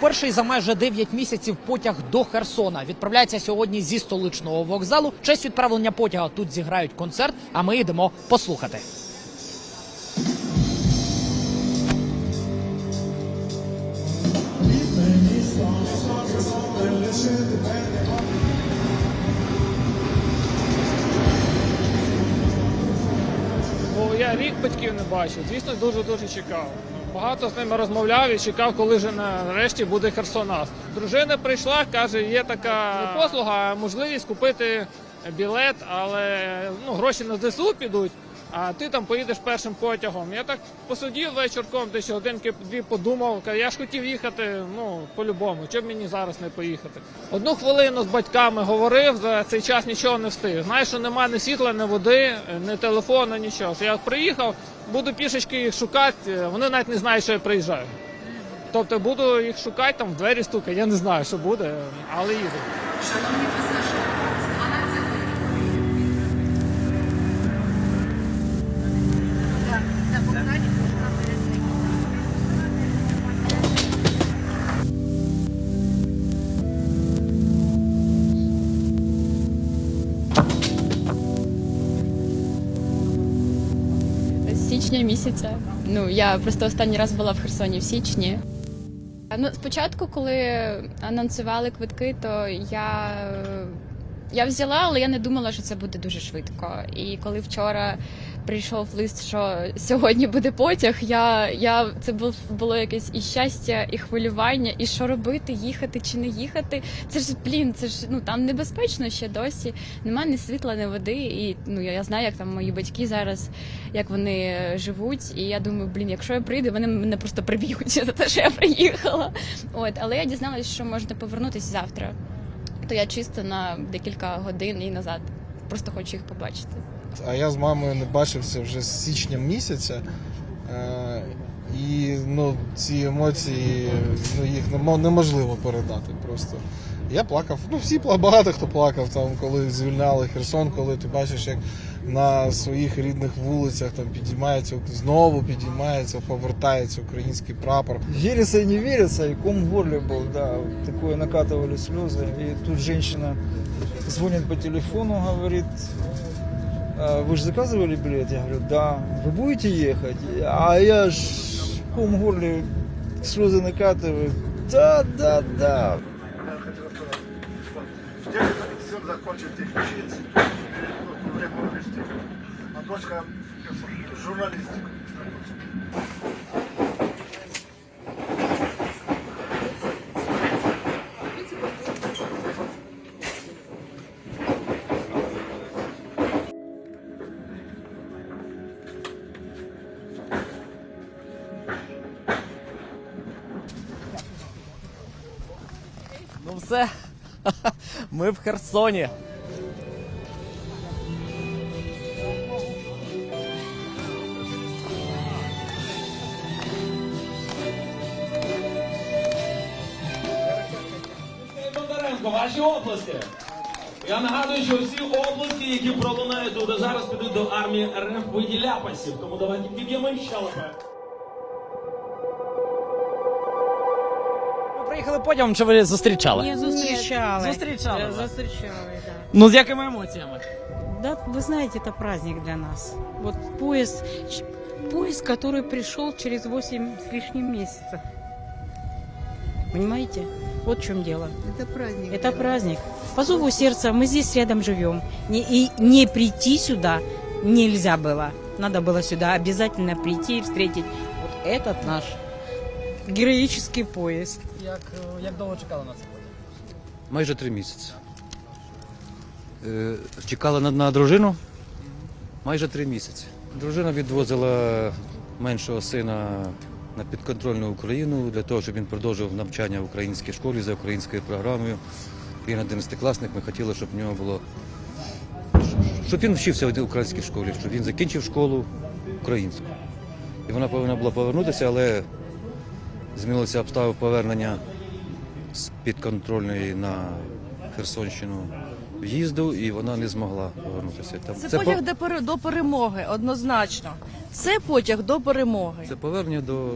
Перший за майже 9 місяців потяг до Херсона відправляється сьогодні зі столичного вокзалу. Честь відправлення потяга тут зіграють концерт, а ми йдемо послухати. Рік батьків не бачив. Звісно, дуже дуже чекав. Багато з ними розмовляв і чекав, коли вже нарешті буде Херсонас. Дружина прийшла, каже, є така послуга, можливість купити білет, але ну, гроші на ЗСУ підуть. А ти там поїдеш першим потягом. Я так посидів вечірком, десь годинки дві подумав. Я ж хотів їхати, ну по-любому. Чому мені зараз не поїхати? Одну хвилину з батьками говорив за цей час нічого не встиг. Знаєш, що немає ні світла, ні води, ні телефону, нічого. Я приїхав, буду пішечки їх шукати. Вони навіть не знають, що я приїжджаю. Тобто буду їх шукати, там в двері стукати. Я не знаю, що буде, але їду. Січня місяця. Ну я просто останній раз була в Херсоні в січні. Ну, спочатку, коли анонсували квитки, то я, я взяла, але я не думала, що це буде дуже швидко. І коли вчора прийшов лист, що сьогодні буде потяг, я, я це був було якесь і щастя, і хвилювання, і що робити, їхати чи не їхати. Це ж блін, це ж ну там небезпечно ще досі. Нема ні світла, ні води. І ну я, знаю, як там мої батьки зараз, як вони живуть. І я думаю, блін, якщо я прийду, вони мене просто приб'ють за те, що я приїхала. От, але я дізналась, що можна повернутися завтра. То я чисто на декілька годин і назад. Просто хочу їх побачити. А я з мамою не бачився вже з січня місяця. Е, І ну, ці емоції ну, їх немо- неможливо передати просто. Я плакав, ну всі пла- багато хто плакав там, коли звільняли Херсон, коли ти бачиш, як на своїх рідних вулицях там підіймається, знову підіймається, повертається український прапор. Верится и не верится, и ком в горле был, да, вот такое накатывали слезы. И тут женщина звонит по телефону, говорит, «А вы же заказывали билет? Я говорю, да. Вы будете ехать? А я ж ком в горле слезы накатывают. Да, да, да. Дядько син закончив время журналістику. А дочка э, журналістику. Ну все. ми в Херсоні. Ваші оплески. Я нагадую, що всі оплески, які пролунають тут зараз, підуть до армії РФ в виді ляпасів. Тому давайте під'ємо щелепи. Ви приїхали потягом, чи ви зустрічали? Не зустрічали. Зустрічали, Э, да. Зустрічали, да. Ну з якими емоціями? Да, вы знаете, это праздник для нас. Вот поезд, ч- поезд, который пришел через 8 с лишним месяцев. Понимаете? Вот в чем дело. Це праздник. Это праздник. По зову сердца мы здесь рядом живем. Не, и не прийти сюда нельзя было. Надо было сюда обязательно прийти и встретить вот этот наш героический поезд. Як, як довго чекали на це? Майже три місяці. Е, Чекала на, на дружину майже три місяці. Дружина відвозила меншого сина на підконтрольну Україну для того, щоб він продовжив навчання в українській школі за українською програмою. Він 11-класник, ми хотіли, щоб в нього було. Щоб він вчився в українській школі, щоб він закінчив школу українську. І вона повинна була повернутися, але змінилися обставини повернення з підконтрольної на Херсонщину в'їзду, і вона не змогла повернутися. Там Це, потяг по- до, пере- до перемоги, однозначно. Це потяг до перемоги. це повернення до,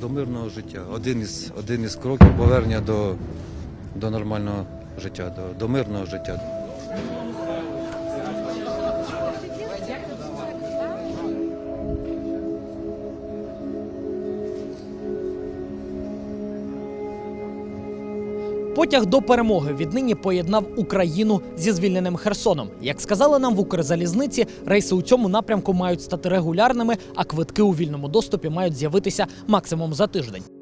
до мирного життя. Один із, один із кроків повернення до, до нормального життя, до, до мирного життя. Потяг до перемоги віднині поєднав Україну зі звільненим Херсоном. Як сказали нам в Укрзалізниці, рейси у цьому напрямку мають стати регулярними, а квитки у вільному доступі мають з'явитися максимум за тиждень.